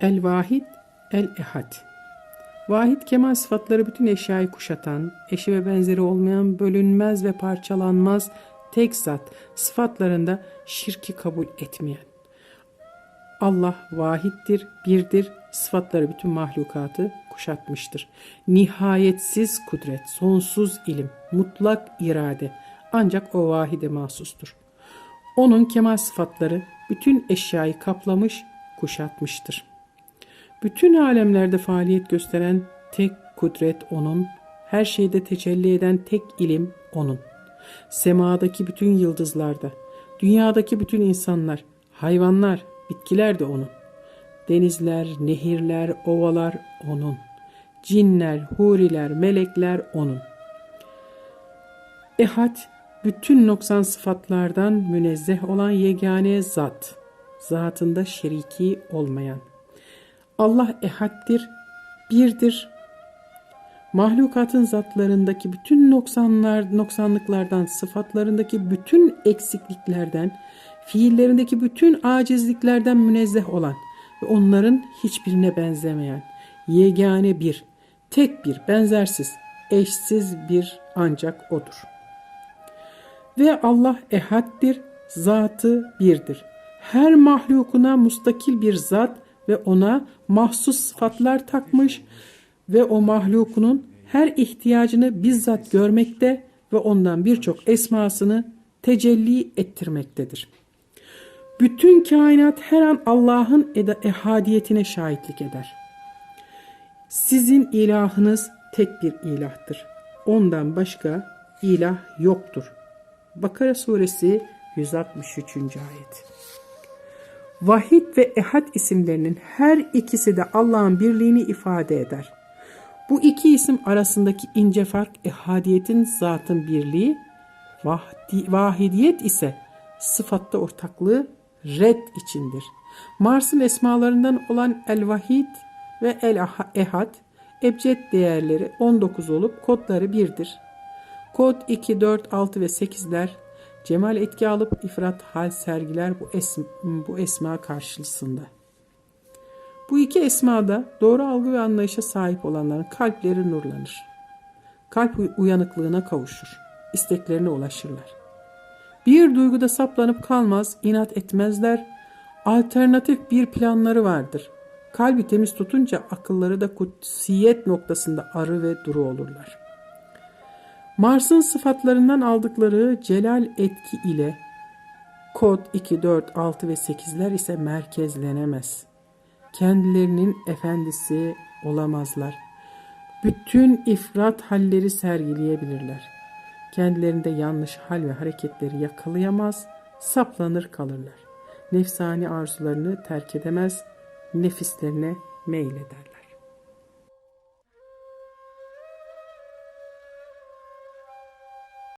El vahid, el ehad. Vahid kemal sıfatları bütün eşyayı kuşatan, eşi ve benzeri olmayan, bölünmez ve parçalanmaz tek zat sıfatlarında şirki kabul etmeyen. Allah vahittir, birdir, sıfatları bütün mahlukatı kuşatmıştır. Nihayetsiz kudret, sonsuz ilim, mutlak irade ancak o vahide mahsustur. Onun kemal sıfatları bütün eşyayı kaplamış, kuşatmıştır. Bütün alemlerde faaliyet gösteren tek kudret O'nun, her şeyde tecelli eden tek ilim O'nun. Semadaki bütün yıldızlarda, dünyadaki bütün insanlar, hayvanlar, bitkiler de O'nun. Denizler, nehirler, ovalar O'nun. Cinler, huriler, melekler O'nun. Ehad, bütün noksan sıfatlardan münezzeh olan yegane zat, zatında şeriki olmayan. Allah ehaddir, birdir. Mahlukatın zatlarındaki bütün noksanlar, noksanlıklardan, sıfatlarındaki bütün eksikliklerden, fiillerindeki bütün acizliklerden münezzeh olan ve onların hiçbirine benzemeyen, yegane bir, tek bir, benzersiz, eşsiz bir ancak O'dur. Ve Allah ehaddir, zatı birdir. Her mahlukuna mustakil bir zat ve ona mahsus sıfatlar takmış ve o mahlukunun her ihtiyacını bizzat görmekte ve ondan birçok esmasını tecelli ettirmektedir. Bütün kainat her an Allah'ın ehadiyetine şahitlik eder. Sizin ilahınız tek bir ilahtır. Ondan başka ilah yoktur. Bakara suresi 163. ayet. Vahid ve Ehad isimlerinin her ikisi de Allah'ın birliğini ifade eder. Bu iki isim arasındaki ince fark ehadiyetin zatın birliği, vahdi, vahidiyet ise sıfatta ortaklığı red içindir. Mars'ın esmalarından olan El-Vahid ve El-Ehad ebced değerleri 19 olup kodları 1'dir. Kod 2, 4, 6 ve 8'ler cemal etki alıp ifrat hal sergiler bu, esma, bu esma karşısında. Bu iki esmada doğru algı ve anlayışa sahip olanların kalpleri nurlanır. Kalp uyanıklığına kavuşur. isteklerine ulaşırlar. Bir duyguda saplanıp kalmaz, inat etmezler. Alternatif bir planları vardır. Kalbi temiz tutunca akılları da kutsiyet noktasında arı ve duru olurlar. Mars'ın sıfatlarından aldıkları celal etki ile kod 2, 4, 6 ve 8'ler ise merkezlenemez. Kendilerinin efendisi olamazlar. Bütün ifrat halleri sergileyebilirler. Kendilerinde yanlış hal ve hareketleri yakalayamaz, saplanır kalırlar. Nefsani arzularını terk edemez, nefislerine meylederler.